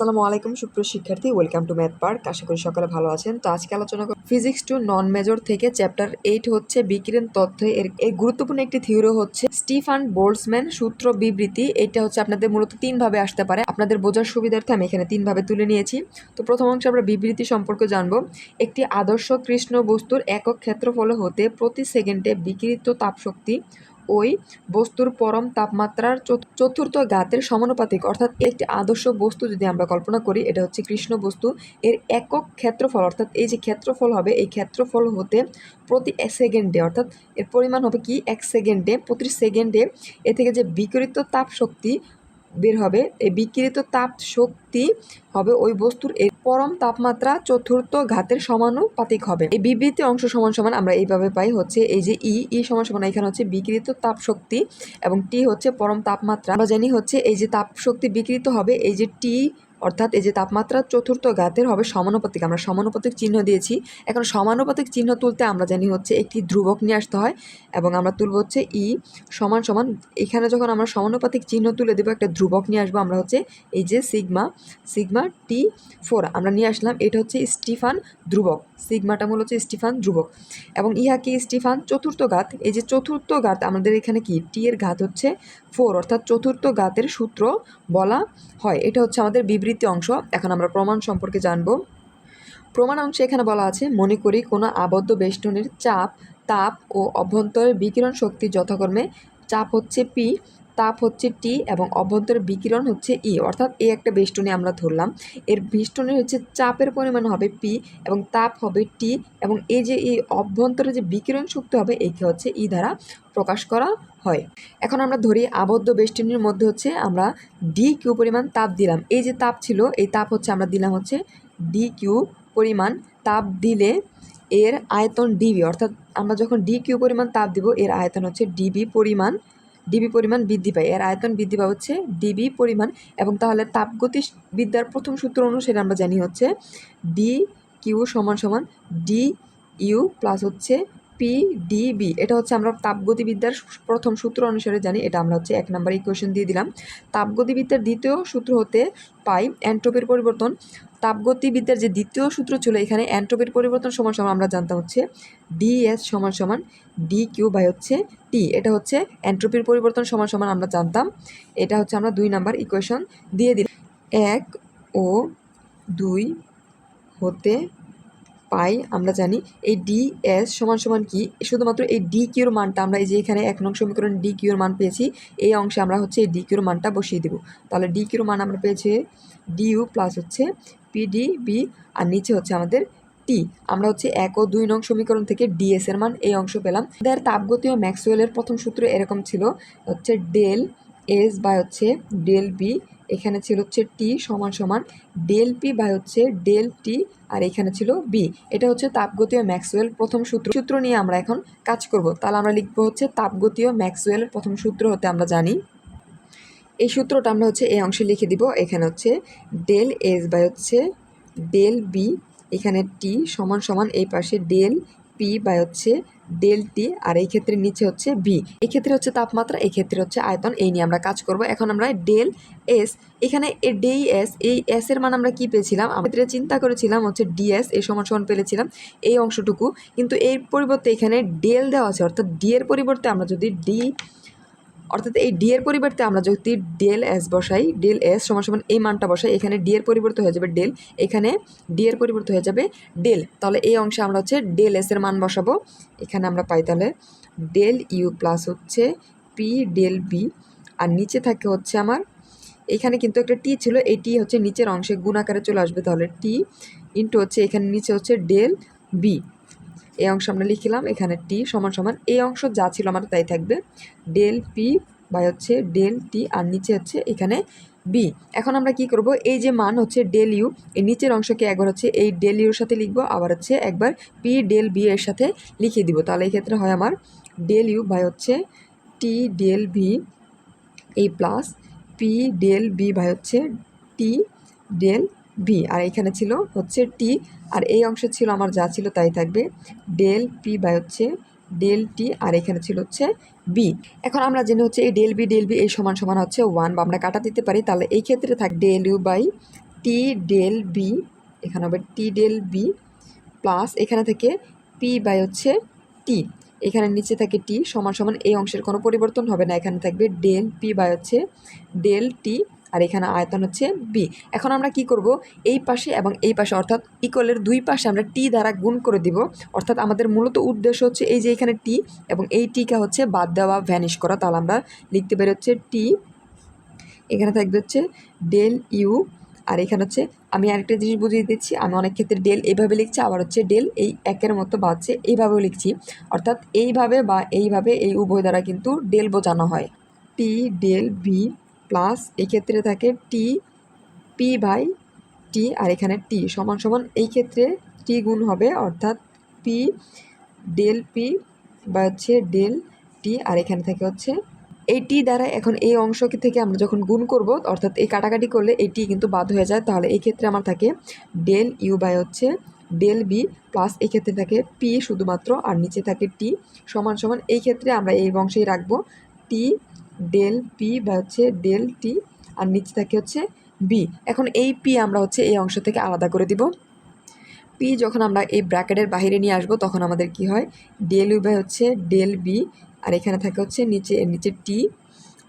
আসসালামু আলাইকুম, সুপ্রিয় শিক্ষার্থী। ওয়েলকাম টু ম্যাথ পার্ক আশা করি সকালে ভালো আছেন। তো আজকে আলোচনা করব ফিজিক্স টু নন মেজর থেকে চ্যাপ্টার এইট হচ্ছে বিকিরণ তথ্য। এর এই গুরুত্বপূর্ণ একটি থিওরি হচ্ছে স্টিফান বোল্টসম্যান সূত্র বিবৃতি। এটা হচ্ছে আপনাদের মূলত তিন ভাবে আসতে পারে। আপনাদের বোঝার সুবিধার্থে আমি এখানে তিন ভাবে তুলে নিয়েছি। তো প্রথম অংশে আমরা বিবৃতি সম্পর্কে জানব। একটি আদর্শ কৃষ্ণ বস্তুর একক ক্ষেত্রফল হতে প্রতি সেকেন্ডে বিকিরিত তাপশক্তি ওই বস্তুর পরম তাপমাত্রার চত- চতুর্থ গাতের সমানুপাতিক, অর্থাৎ একটি আদর্শ বস্তু যদি আমরা কল্পনা করি, এটা হচ্ছে কৃষ্ণ বস্তু। এর একক ক্ষেত্রফল, অর্থাৎ এই যে ক্ষেত্রফল হবে, এই ক্ষেত্রফল হতে প্রতি সেকেন্ডে, অর্থাৎ এর পরিমাণ হবে কি? এক সেকেন্ডে, প্রতি সেকেন্ডে। এ থেকে যে বিকৃত তাপ শক্তি বের হবে। এই বিকৃত তাপ শক্তি হবে ওই বস্তুর এর পরম তাপমাত্রা চতুর্থ ঘাতের সমানুপাতিক হবে। এই বিবৃতি অংশ সমান সমান আমরা এইভাবে পাই হচ্ছে এই যে ই ই সমান সমান, এখানে হচ্ছে বিকৃত তাপ শক্তি এবং টি হচ্ছে পরম তাপমাত্রা। আমরা জানি হচ্ছে এই যে তাপ শক্তি বিকৃত হবে, এই যে টি অর্থাৎ এই যে তাপমাত্রার চতুর্থ ঘাতের হবে সমানুপাতিক, আমরা সমানুপাতিক চিহ্ন দিয়েছি। এখন সমানুপাতিক চিহ্ন তুলতে আমরা জানি হচ্ছে একটি ধ্রুবক নিয়ে আসতে হয় এবং আমরা তুলব হচ্ছে ই সমান সমান। এখানে যখন আমরা সমানুপাতিক চিহ্ন তুলে দেবো, একটা ধ্রুবক নিয়ে আসব আমরা হচ্ছে এই যে সিগমা সিগমা টি ফোর। আমরা নিয়ে আসলাম, এটা হচ্ছে স্টিফান ধ্রুবক। সিগমাটা মূল হচ্ছে স্টিফান ধ্রুবক। এবং ইহা কি স্টিফান? চতুর্থ ঘাত এই যে চতুর্থ ঘাত আমাদের এখানে কি? টি এর ঘাত হচ্ছে ফোর, অর্থাৎ চতুর্থ ঘাতের সূত্র বলা হয়। এটা হচ্ছে আমাদের বিবৃতি অংশ। এখন আমরা প্রমাণ সম্পর্কে জানব। প্রমাণ অংশে এখানে বলা আছে, মনে করি কোনো আবদ্ধ বেষ্টনের চাপ, তাপ ও অভ্যন্তরের বিকিরণ শক্তি যথাক্রমে চাপ হচ্ছে পি তাপ হচ্ছে টি এবং অভ্যন্তরের বিকিরণ হচ্ছে ই অর্থাৎ এই একটা বেষ্টনী আমরা ধরলাম। এর বেষ্টনীর হচ্ছে চাপের পরিমাণ হবে পি এবং তাপ হবে টি এবং এই যে এই অভ্যন্তরে যে বিকিরণ শক্তি হবে, একে হচ্ছে ই দ্বারা প্রকাশ করা হয়। এখন আমরা ধরি আবদ্ধ বেষ্টনীর মধ্যে হচ্ছে আমরা ডি কিউ পরিমাণ তাপ দিলাম। এই যে তাপ ছিল, এই তাপ হচ্ছে আমরা দিলাম হচ্ছে ডি কিউ পরিমাণ তাপ দিলে এর আয়তন ডিবি অর্থাৎ আমরা যখন ডি কিউ পরিমাণ তাপ দিব, এর আয়তন হচ্ছে ডিবি পরিমাণ ডিবি পরিমাণ বৃদ্ধি পায়। এর আয়তন বৃদ্ধি পায় হচ্ছে ডিবি পরিমাণ এবং তাহলে তাপগতি বিদ্যার প্রথম সূত্র অনুসারে আমরা জানি হচ্ছে ডি কিউ সমান সমান ডি ইউ প্লাস হচ্ছে পি ডিবি। এটা হচ্ছে আমরা তাপগতিবিদ্যার প্রথম সূত্র অনুসারে জানি, এটা আমরা হচ্ছে এক নাম্বার ইকুয়েশন দিয়ে দিলাম। তাপগতিবিদ্যার দ্বিতীয় সূত্র হতে পাই অ্যান্ট্রপির পরিবর্তন। তাপগতিবিদ্যার যে দ্বিতীয় সূত্র ছিল এখানে অ্যান্ট্রপির পরিবর্তন সমান সমান আমরা জানতাম হচ্ছে ডিএস সমান সমান ডি কিউ বাই হচ্ছে টি এটা হচ্ছে অ্যান্ট্রপির পরিবর্তন সমান সমান আমরা জানতাম। এটা হচ্ছে আমরা দুই নাম্বার ইকুয়েশন দিয়ে দিলাম। এক ও দুই হতে পাই আমরা জানি এই ডি এস সমান সমান কি? শুধুমাত্র এই ডি কিউর মানটা আমরা এই যে এখানে এক নং সমীকরণ ডি কিউর মান পেয়েছি, এই অংশে আমরা হচ্ছে এই ডি কিউর মানটা বসিয়ে দেবো। তাহলে ডি কিউর মান আমরা পেয়েছি ডিইউ প্লাস হচ্ছে পিডি বি আর নিচে হচ্ছে আমাদের টি আমরা হচ্ছে এক ও দুই নং সমীকরণ থেকে ডিএস এর মান এই অংশ পেলাম। এদের তাপগতি ও ম্যাক্সওয়েলের প্রথম সূত্র এরকম ছিল, হচ্ছে ডেল এস বাই হচ্ছে ডেল বি এখানে ছিল হচ্ছে টি সমান সমান ডেল পি বাই হচ্ছে ডেল টি আর এখানে ছিল বি এটা হচ্ছে তাপগতীয় ম্যাক্সওয়েল প্রথম সূত্র। সূত্র নিয়ে আমরা এখন কাজ করব। তাহলে আমরা লিখব হচ্ছে তাপগতীয় ম্যাক্সওয়েলের প্রথম সূত্র হতে আমরা জানি এই সূত্রটা আমরা হচ্ছে এই অংশে লিখে দিব। এখানে হচ্ছে ডেল এস বাই হচ্ছে ডেল বি এখানে টি সমান সমান এই পাশে ডেল পি বাই হচ্ছে ডেল টি আর এই ক্ষেত্রে নিচে হচ্ছে বি এই ক্ষেত্রে হচ্ছে তাপমাত্রা, এই ক্ষেত্রে হচ্ছে আয়তন, এই নিয়ে আমরা কাজ করব। এখন আমরা ডেল এস এখানে এ ডেই এস এই এস এর মান আমরা কি পেয়েছিলাম? আমাদের চিন্তা করেছিলাম হচ্ছে ডিএস এই সমান সমান পেয়েছিলাম এই অংশটুকু। কিন্তু এর পরিবর্তে এখানে ডেল দেওয়া আছে, অর্থাৎ ডি এর পরিবর্তে আমরা যদি ডি অর্থাৎ এই ডি এর পরিবর্তে আমরা যদি ডেল এস বসাই ডেল এস সমান সমান এই মানটা বসাই, এখানে ডি এর পরিবর্তে হয়ে যাবে ডেল এখানে ডি এর পরিবর্তে হয়ে যাবে ডেল তাহলে এই অংশে আমরা হচ্ছে ডেল এস এর মান বসাবো। এখানে আমরা পাই তাহলে ডেল ইউ প্লাস হচ্ছে পি ডেল বি আর নিচে থাকে হচ্ছে আমার, এখানে কিন্তু একটা টি ছিল, এই টি হচ্ছে নিচের অংশে গুণ আকারে চলে আসবে। তাহলে টি ইন্টু হচ্ছে এখানে নিচে হচ্ছে ডেল বি এই অংশ আমরা লিখলাম, এখানে টি সমান সমান। এই অংশ যা ছিল আমার তাই থাকবে। ডেল পি বাই হচ্ছে ডেল টি আর নিচে হচ্ছে এখানে বি এখন আমরা কি করব? এই যে মান হচ্ছে ডেল ইউ এই নিচের অংশকে একবার হচ্ছে এই ডেল ইউর সাথে লিখব, আবার হচ্ছে একবার পি ডেল বি এর সাথে লিখে দিব। তাহলে এই ক্ষেত্রে হয় আমার ডেল ইউ বাই হচ্ছে টি ডেল ভি এই plus P del B by হচ্ছে টি ডেল বি আর এখানে ছিল হচ্ছে টি আর এই অংশে ছিল আমার যা ছিল তাই থাকবে। ডেল পি বাই হচ্ছে ডেল টি আর এখানে ছিল হচ্ছে বি এখন আমরা জেনে হচ্ছে এই ডেল বি ডেল বি এই সমান সমান হচ্ছে ওয়ান বা আমরা কাটা দিতে পারি, তাহলে এই ক্ষেত্রে থাক del U by T del B এখানে হবে টি ডেল বি প্লাস এখানে থেকে পি বাই হচ্ছে টি এখানে নিচে থাকে টি সমান সমান এই অংশের কোনো পরিবর্তন হবে না, এখানে থাকবে ডেল পি বাই হচ্ছে ডেল টি আর এখানে আয়তন হচ্ছে বি এখন আমরা কি করব? এই পাশে এবং এই পাশে, অর্থাৎ ইকুয়ালের দুই পাশে আমরা টি দ্বারা গুণ করে দিব। অর্থাৎ আমাদের মূলত উদ্দেশ্য হচ্ছে এই যে এখানে টি এবং এই টিকে হচ্ছে বাদ দেওয়া ভ্যানিশ করা। তাহলে আমরা লিখতে পারি হচ্ছে টি এখানে থাকবে হচ্ছে ডেল ইউ আর এখানে হচ্ছে আমি আরেকটা জিনিস বুঝিয়ে দিচ্ছি, আমি অনেক ক্ষেত্রে ডেল এইভাবে লিখছি, আবার হচ্ছে ডেল এই একের মতো বা হচ্ছে এইভাবেও লিখছি। অর্থাৎ এইভাবে বা এইভাবে এই উভয় দ্বারা কিন্তু ডেল বোঝানো হয়। টি ডেল বি প্লাস এক্ষেত্রে থাকে টি পি বাই টি আর এখানে টি সমান সমান এই ক্ষেত্রে টি গুণ হবে অর্থাৎ পি ডেল পি বা হচ্ছে ডেল টি আর এখানে থাকে হচ্ছে এই টি দ্বারা এখন এই অংশ থেকে আমরা যখন গুণ করব, অর্থাৎ এই কাটাকাটি করলে এই টি কিন্তু বাদ হয়ে যায়, তাহলে এই ক্ষেত্রে আমার থাকে ডেল ইউ বাই হচ্ছে ডেল বি প্লাস এই ক্ষেত্রে থাকে পি শুধুমাত্র আর নিচে থাকে টি সমান সমান এই ক্ষেত্রে আমরা এই অংশেই রাখব টি ডেল পি বা হচ্ছে ডেল টি আর নিচে থাকে হচ্ছে বি এখন এই পি আমরা হচ্ছে এই অংশ থেকে আলাদা করে দিব। পি যখন আমরা এই ব্র্যাকেটের বাইরে নিয়ে আসব, তখন আমাদের কি হয়? ডেল ইউ বাই হচ্ছে ডেল বি আর এখানে থাকে হচ্ছে নিচে নিচে টি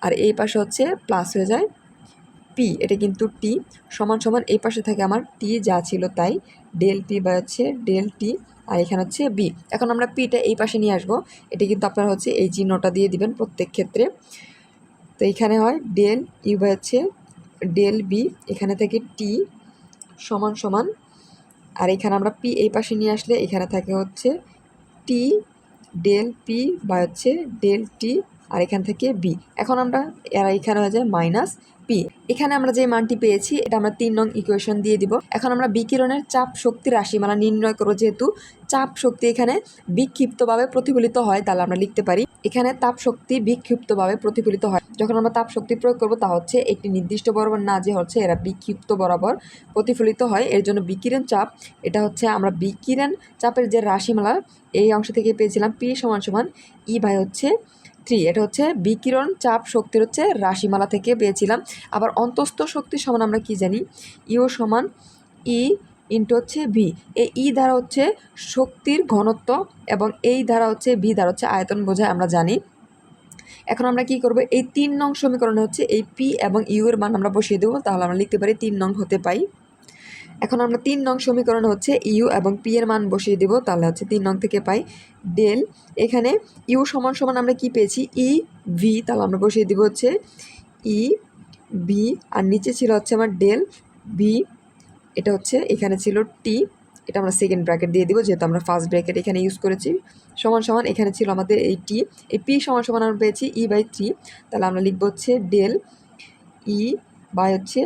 আর এই পাশে হচ্ছে প্লাস হয়ে যায় পি এটা কিন্তু টি সমান সমান এই পাশে থাকে আমার টি যা ছিল তাই ডেল পি বা হচ্ছে ডেল টি আর এখানে হচ্ছে বি এখন আমরা পিটা এই পাশে নিয়ে আসব। এটা কিন্তু আপনারা হচ্ছে এই চিহ্নটা দিয়ে দিবেন প্রত্যেক ক্ষেত্রে। তো এখানে হয় ডেল ইউ বাই হচ্ছে ডেল বি, এখানে থেকে টি সমান সমান। আর এখানে আমরা পি এই পাশে নিয়ে আসলে এখানে থাকে হচ্ছে টি ডেল পি বা হচ্ছে ডেল টি, আর এখান থেকে বি। এখন আমরা, এরা এখানে হয়ে যায় মাইনাস পি। এখানে আমরা যে মানটি পেয়েছি, এটা আমরা তিন নং ইকুয়েশন দিয়ে দিব। এখন আমরা বিকিরণের চাপ শক্তি রাশিমালা নির্ণয় করব যেহেতু চাপ শক্তি এখানে বিক্ষিপ্তভাবে প্রতিফলিত হয়, তাহলে আমরা লিখতে পারি, এখানে তাপ শক্তি বিক্ষিপ্তভাবে প্রতিফলিত হয়। যখন আমরা তাপ শক্তি প্রয়োগ করব, তা হচ্ছে একটি নির্দিষ্ট বরাবর না, যে হচ্ছে এরা বিক্ষিপ্ত বরাবর প্রতিফলিত হয়, এর জন্য বিকিরণ চাপ, এটা হচ্ছে আমরা বিকিরণ চাপের যে রাশিমালা এই অংশ থেকে পেয়েছিলাম, পি সমান সমান ই বাই হচ্ছে থ্রি এটা হচ্ছে বিকিরণ চাপ শক্তির হচ্ছে রাশিমালা থেকে পেয়েছিলাম। আবার অন্তস্থ শক্তি সমান আমরা কি জানি? ইও সমান ই ইন্টু হচ্ছে ভি। এই ই দ্বারা হচ্ছে শক্তির ঘনত্ব এবং এই দ্বারা হচ্ছে ভি দ্বারা হচ্ছে আয়তন বোঝায় আমরা জানি। এখন আমরা কি করব? এই তিন নং সমীকরণে হচ্ছে এই পি এবং ইউ এর মান আমরা বসিয়ে দেবো, তাহলে আমরা লিখতে পারি তিন নং হতে পাই। এখন আমরা তিন নং সমীকরণ হচ্ছে ইউ এবং পি এর মান বসিয়ে দেবো, তাহলে হচ্ছে তিন নং থেকে পাই ডেল। এখানে ইউ সমান সমান আমরা কি পেয়েছি? ই ভি, তাহলে আমরা বসিয়ে দিব হচ্ছে ই বি আর নিচে ছিল হচ্ছে আমার ডেল বি এটা হচ্ছে এখানে ছিল টি, এটা আমরা সেকেন্ড ব্র্যাকেট দিয়ে দিব, যেহেতু আমরা ফার্স্ট ব্র্যাকেট এখানে ইউজ করেছি। সমান সমান এখানে ছিল আমাদের এই টি, এই পি সমান সমান আমরা পেয়েছি ই বাই থ্রি তাহলে আমরা লিখব হচ্ছে ডেল ই বাই হচ্ছে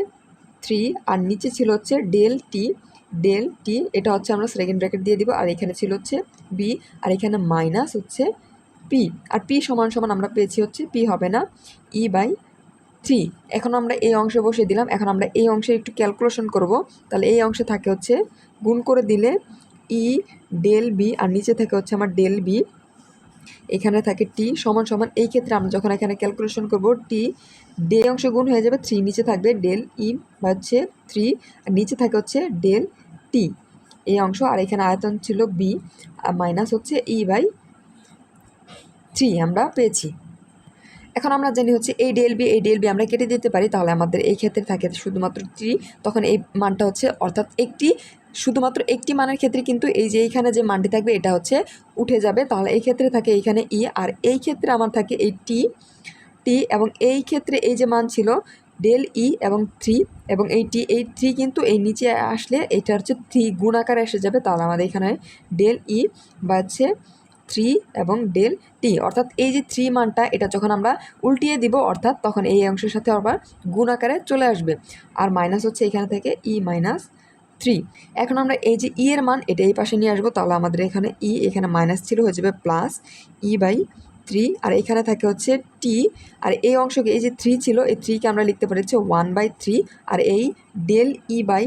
থ্রি, আর নিচে ছিল হচ্ছে ডেল টি ডেল টি, এটা হচ্ছে আমরা সেকেন্ড ব্র্যাকেট দিয়ে দিব, আর এখানে ছিল হচ্ছে বি, আর এখানে মাইনাস হচ্ছে পি, আর পি সমান সমান আমরা পেয়েছি হচ্ছে পি হবে না, ই বাই থ্রি। এখন আমরা এই অংশে বসে দিলাম, এখন আমরা এই অংশে একটু ক্যালকুলেশন করব, তাহলে এই অংশে থাকে হচ্ছে গুণ করে দিলে ই ডেল বি, আর নিচে থাকে হচ্ছে আমার ডেল বি। এখানে থাকে টি সমান সমান, এই ক্ষেত্রে আমরা যখন এখানে ক্যালকুলেশন করব, টি ডে অংশ গুণ হয়ে যাবে থ্রি নিচে থাকবে ডেল ই বা হচ্ছে থ্রি আর নিচে থাকে হচ্ছে ডেল টি এই অংশ, আর এখানে আয়তন ছিল বি আর মাইনাস হচ্ছে ই বাই থ্রি আমরা পেয়েছি। এখন আমরা জানি হচ্ছে এই ডেল বি এই ডেল বি আমরা কেটে দিতে পারি, তাহলে আমাদের এই ক্ষেত্রে থাকে শুধুমাত্র থ্রি তখন এই মানটা হচ্ছে, অর্থাৎ একটি, শুধুমাত্র একটি মানের ক্ষেত্রে কিন্তু এই যে এইখানে যে মানটি থাকবে, এটা হচ্ছে উঠে যাবে। তাহলে এই ক্ষেত্রে থাকে এইখানে ই আর এই ক্ষেত্রে আমার থাকে এই টি টি এবং এই ক্ষেত্রে এই যে মান ছিল, ডেল ই এবং থ্রি এবং এই টি, এই থ্রি কিন্তু এই নিচে আসলে এটা হচ্ছে থ্রি গুণ আকারে এসে যাবে তাহলে আমাদের এখানে ডেল ই বা হচ্ছে থ্রি এবং ডেল টি। অর্থাৎ এই যে থ্রি মানটা, এটা যখন আমরা উল্টিয়ে দিব, অর্থাৎ তখন এই অংশের সাথে আবার গুণ আকারে চলে আসবে। আর মাইনাস হচ্ছে এখানে থেকে ই মাইনাস থ্রি। এখন আমরা এই যে ই এর মান, এটা এই পাশে নিয়ে আসব, তাহলে আমাদের এখানে ই, এখানে মাইনাস ছিল হয়ে যাবে প্লাস ই বাই থ্রি, আর এখানে থাকে হচ্ছে টি, আর এই অংশকে এই যে থ্রি ছিল, এই থ্রিকে আমরা লিখতে পারি হচ্ছে ওয়ান বাই থ্রি, আর এই ডেল ই বাই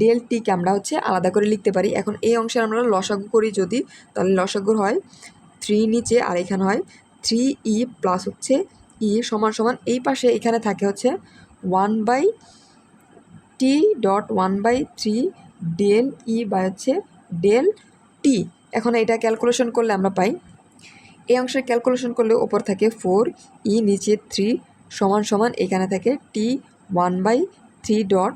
ডেল টিকে আমরা হচ্ছে আলাদা করে লিখতে পারি। এখন এই অংশে আমরা লসাগু করি যদি, তাহলে লসাগুর হয় থ্রি নিচে, আর এখানে হয় থ্রি ই প্লাস হচ্ছে ই সমান সমান। এই পাশে এখানে থাকে হচ্ছে one by T dot one by three del E by হচ্ছে ডেল টি। এখন এটা ক্যালকুলেশন করলে আমরা পাই এই অংশে ক্যালকুলেশন করলে ওপর থাকে ফোর ই নিচে থ্রি সমান সমান এখানে থাকে T one by three dot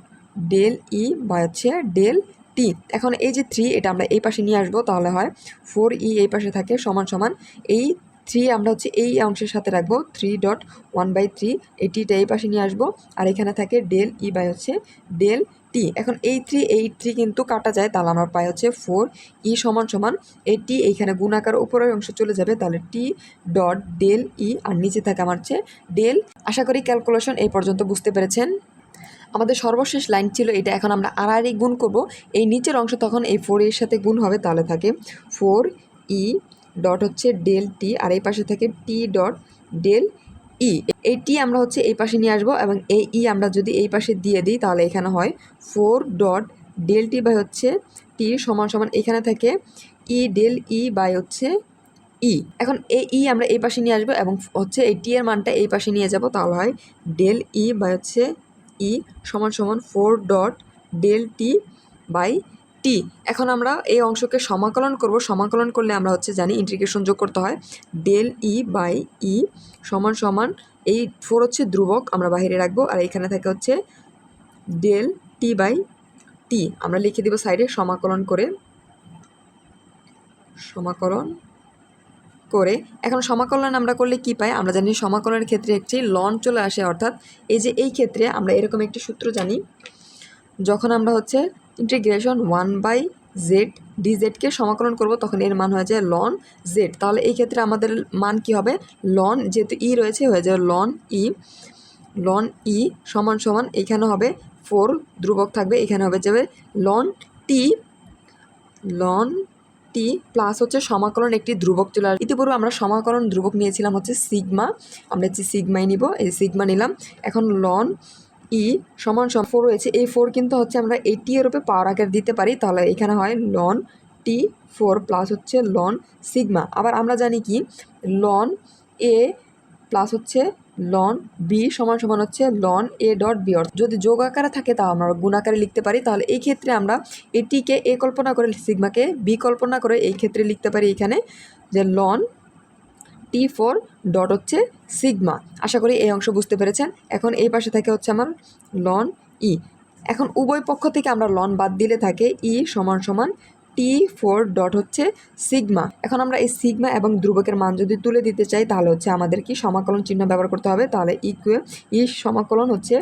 del E বা হচ্ছে ডেল টি এখন এই যে থ্রি এটা আমরা এই পাশে নিয়ে আসব, তাহলে হয় ফোর ই এই পাশে থাকে, সমান সমান এই থ্রি আমরা হচ্ছে এই অংশের সাথে রাখব three dot one by three এই টিটা এই পাশে নিয়ে আসব, আর এখানে থাকে ডেল ই বাই হচ্ছে ডেল টি এখন এই থ্রি এই থ্রি কিন্তু কাটা যায়, তাহলে আমরা পাই হচ্ছে ফোর ই সমান সমান, এই টি এইখানে গুণাকার উপরের অংশ চলে যাবে, তাহলে টি ডট ডেল ই আর নিচে থাকে আমার হচ্ছে ডেল আশা করি ক্যালকুলেশন এই পর্যন্ত বুঝতে পেরেছেন। আমাদের সর্বশেষ লাইন ছিল এটা, এখন আমরা আড়াআড়ি গুণ করব, এই নিচের অংশ তখন এই ফোর এর সাথে গুণ হবে, তাহলে থাকে ফোর ই ডট হচ্ছে ডেল টি আর এই পাশে থাকে টি ডট ডেল ই এই টি আমরা হচ্ছে এই পাশে নিয়ে আসব এবং এই ই আমরা যদি এই পাশে দিয়ে দিই তাহলে এখানে হয় four dot del T by হচ্ছে টি সমান সমান এখানে থাকে ই ডেল ই বাই হচ্ছে ই এখন এই ই আমরা এই পাশে নিয়ে আসব এবং হচ্ছে এই টি এর মানটা এই পাশে নিয়ে যাব তাহলে হয় ডেল ই বাই হচ্ছে ই সমান সমান four dot del T by T. এখন আমরা এই অংশকে সমাকলন করব। সমাকলন করলে আমরা হচ্ছে জানি ইন্টিগ্রেশন যোগ করতে হয়। ডেল ই বাই ই সমান সমান এই ফোর হচ্ছে ধ্রুবক, আমরা বাইরে রাখব। আর এখানে থাকে হচ্ছে ডেল টি বাই টি আমরা লিখে দিব সাইডে সমাকলন করে সমাকলন করে। এখন সমাকলন আমরা করলে কি পাই? আমরা জানি সমাকলনের ক্ষেত্রে একটি লন চলে আসে, অর্থাৎ এই যে এই ক্ষেত্রে আমরা এরকম একটি সূত্র জানি, যখন আমরা হচ্ছে ইন্টিগ্রেশন ওয়ান বাই জেড ডিজেডকে সমাকলন করব, তখন এর মান হয়ে যায় লন জেড তাহলে এই ক্ষেত্রে আমাদের মান কি হবে? লন যেহেতু ই রয়েছে, হয়ে যাবে লন ই লন ই সমান সমান এখানে হবে ফোর ধ্রুবক থাকবে, এখানে হবে যাবে ln t ln t plus হচ্ছে সমাকলন একটি ধ্রুবক চলে আসবে। ইতিপূর্বে আমরা সমাকলন ধ্রুবক নিয়েছিলাম হচ্ছে সিগমা আমরা হচ্ছে সিগমাই নিব, এই সিগমা নিলাম। এখন লন ই সমান সমান ফোর রয়েছে। এই ফোর কিন্তু হচ্ছে আমরা এই টি এর উপরে পাওয়ার আকার দিতে পারি। তাহলে এখানে হয় লন টি ফোর প্লাস হচ্ছে লন সিগমা আবার আমরা জানি কি? লন এ প্লাস হচ্ছে লন বি সমান সমান হচ্ছে লন এ ডট বি অর্থ যদি যোগ আকারে থাকে তাও আমরা গুণ আকারে লিখতে পারি। তাহলে এই ক্ষেত্রে আমরা এটিকে এ কল্পনা করে সিগমাকে বি কল্পনা করে এই ক্ষেত্রে লিখতে পারি এখানে যে লন টি ফোর ডট হচ্ছে সিগমা আশা করি এই অংশ বুঝতে পেরেছেন। এখন এই পাশে থাকে হচ্ছে আমার লন ই এখন উভয় পক্ষ থেকে আমরা লন বাদ দিলে থাকে ই সমান সমান টি ফোর ডট হচ্ছে সিগমা এখন আমরা এই সিগমা এবং ধ্রুবকের মান যদি তুলে দিতে চাই, তাহলে হচ্ছে আমাদের কি সমাকলন চিহ্ন ব্যবহার করতে হবে? তাহলে ইকুয়ে ই সমাকলন হচ্ছে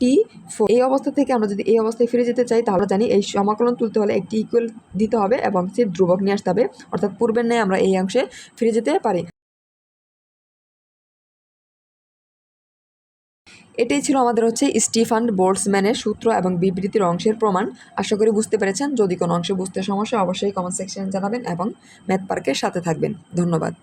টি ফোর এই অবস্থা থেকে আমরা যদি এই অবস্থায় ফিরে যেতে চাই, তাহলে জানি এই সমাকলন তুলতে হলে একটি ইকুয়াল দিতে হবে এবং সে ধ্রুবক নিয়ে আসতে হবে। অর্থাৎ পূর্বের ন্যায় আমরা এই অংশে ফিরে যেতে পারি। এটাই ছিল আমাদের হচ্ছে স্টিফান বোর্ডসম্যানের সূত্র এবং বিবৃতির অংশের প্রমাণ। আশা করি বুঝতে পেরেছেন। যদি কোনো অংশে বুঝতে সমস্যা অবশ্যই কমেন্ট সেকশনে জানাবেন এবং ম্যাথ পার্কের সাথে থাকবেন। ধন্যবাদ।